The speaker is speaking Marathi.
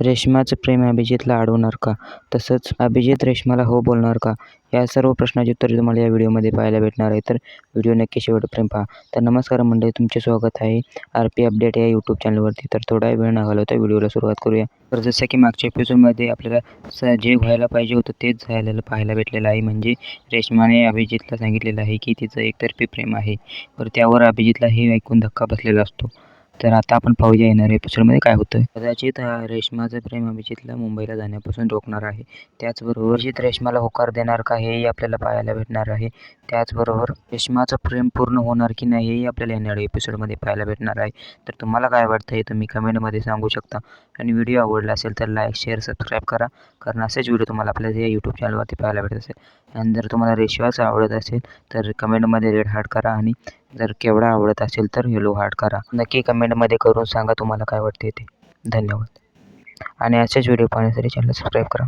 रेश्माचं प्रेम अभिजितला अडवणार का? तसंच अभिजित रेश्माला हो बोलणार का? या सर्व प्रश्नाची उत्तरे तुम्हाला या व्हिडिओमध्ये पाहायला भेटणार आहे. तर व्हिडिओ नक्की शेवटपर्यंत पहा. तर नमस्कार मंडळी तुमचे स्वागत आहे आर पी अपडेट या यूट्यूब चॅनलवरती तर थोडा वेळ न घालवता व्हिडिओला सुरुवात करूया. तर जसं की मागच्या एपिसोडमध्ये आपल्याला स जे व्हायला पाहिजे होतं तेच झालेलं पाहायला भेटलेलं आहे. म्हणजे रेश्माने अभिजितला सांगितलेलं आहे की तिचं एकतर्फी प्रेम आहे. तर त्यावर अभिजितला हे ऐकून धक्का बसलेला असतो. तर आता आपण पाहूया येणाऱ्या एपिसोडमध्ये काय होतं कदाचित हा रेश्माचं प्रेम अभिजितला मुंबईला जाण्यापासून रोखणार आहे. त्याचबरोबर अभिजित रेश्माला होकार देणार का हेही आपल्याला पाहायला भेटणार आहे. त्याचबरोबर रेश्माचं प्रेम पूर्ण होणार की नाही हेही आपल्याला येणाऱ्या एपिसोडमध्ये पाहायला भेटणार आहे. तर तुम्हाला काय वाटतं हे तुम्ही कमेंटमध्ये सांगू शकता. आणि व्हिडिओ आवडला असेल तर लाईक शेअर सबस्क्राईब करा. कारण असेच व्हिडिओ तुम्हाला आपल्या या यूट्यूब चॅनलवरती पाहायला भेटत असेल. आणि जर तुम्हाला रेश्माचं आवडत असेल तर कमेंटमध्ये रेड हार्ट करा आणि जर केवढा आवडत असेल तर हेलो हार्ट करा. नक्की कमेंटमध्ये करून सांगा तुम्हाला काय वाटते ते. धन्यवाद. आणि असेच व्हिडिओ पाहण्यासाठी चॅनल सबस्क्राईब करा.